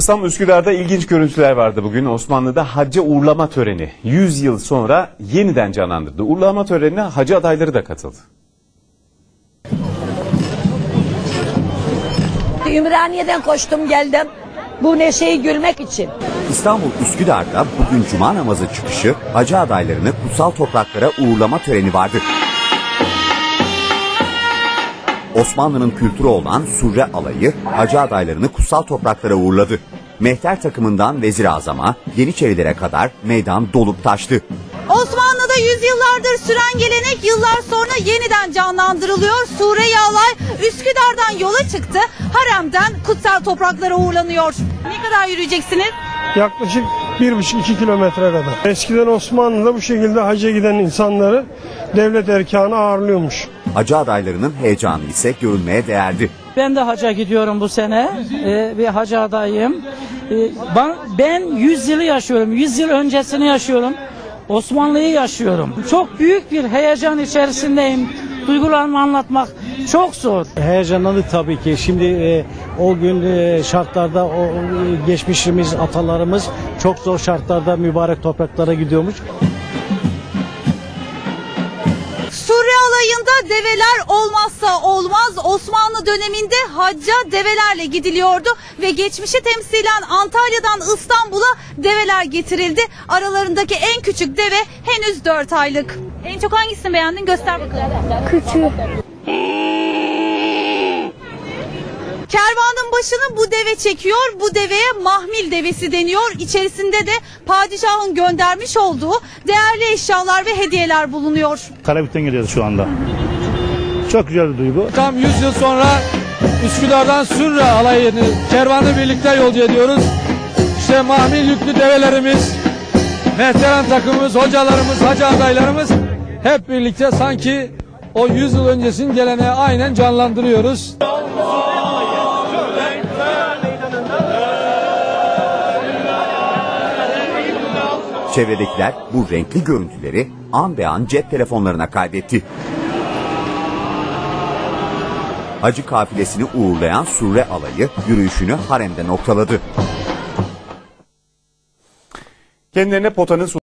İstanbul Üsküdar'da ilginç görüntüler vardı bugün. Osmanlı'da hacca uğurlama töreni 100 yıl sonra yeniden canlandırdı. Uğurlama törenine hacı adayları da katıldı. Ümraniye'den koştum geldim. Bu neşeyi gülmek için. İstanbul Üsküdar'da bugün cuma namazı çıkışı hacı adaylarını kutsal topraklara uğurlama töreni vardı. Osmanlı'nın kültürü olan Surre alayı hacı adaylarını kutsal topraklara uğurladı. Mehter takımından Vezir Azam'a, Yeniçerilere kadar meydan dolup taştı. Osmanlı'da yüzyıllardır süren gelenek yıllar sonra yeniden canlandırılıyor. Sure-i Alay Üsküdar'dan yola çıktı. Harem'den kutsal topraklara uğurlanıyor. Ne kadar yürüyeceksiniz? Yaklaşık 1,5-2 kilometre kadar. Eskiden Osmanlı'da bu şekilde hacca giden insanları devlet erkanı ağırlıyormuş. Hacı adaylarının heyecanı ise görülmeye değerdi. Ben de haca gidiyorum bu sene ee, ve hacı adayım. Ee, ben, ben 100 yılı yaşıyorum, 100 yıl öncesini yaşıyorum. Osmanlı'yı yaşıyorum. Çok büyük bir heyecan içerisindeyim. Duygularımı anlatmak çok zor. Heyecanlandık tabii ki. Şimdi e, o gün e, şartlarda o e, geçmişimiz, atalarımız çok zor şartlarda mübarek topraklara gidiyormuş. Sure alayında develer olmazsa olmaz. Osmanlı döneminde hacca develerle gidiliyordu ve geçmişi temsilen Antalya'dan İstanbul'a develer getirildi. Aralarındaki en küçük deve henüz 4 aylık. En çok hangisini beğendin göster bakalım. Kervanın başını bu deve çekiyor. Bu deveye mahmil devesi deniyor. İçerisinde de padişahın göndermiş olduğu değerli eşyalar ve hediyeler bulunuyor. Karabük'ten geliyoruz şu anda. Çok güzel bir duygu. Tam 100 yıl sonra Üsküdar'dan Sürre alayını kervanı birlikte yolcu ediyoruz. İşte mahmil yüklü develerimiz, mehteran takımımız, hocalarımız, hacı adaylarımız hep birlikte sanki o 100 yıl öncesinin geleneği aynen canlandırıyoruz. Çevredekiler bu renkli görüntüleri an be an cep telefonlarına kaydetti. Hacı kafilesini uğurlayan Surre alayı yürüyüşünü haremde noktaladı. Kendilerine potanın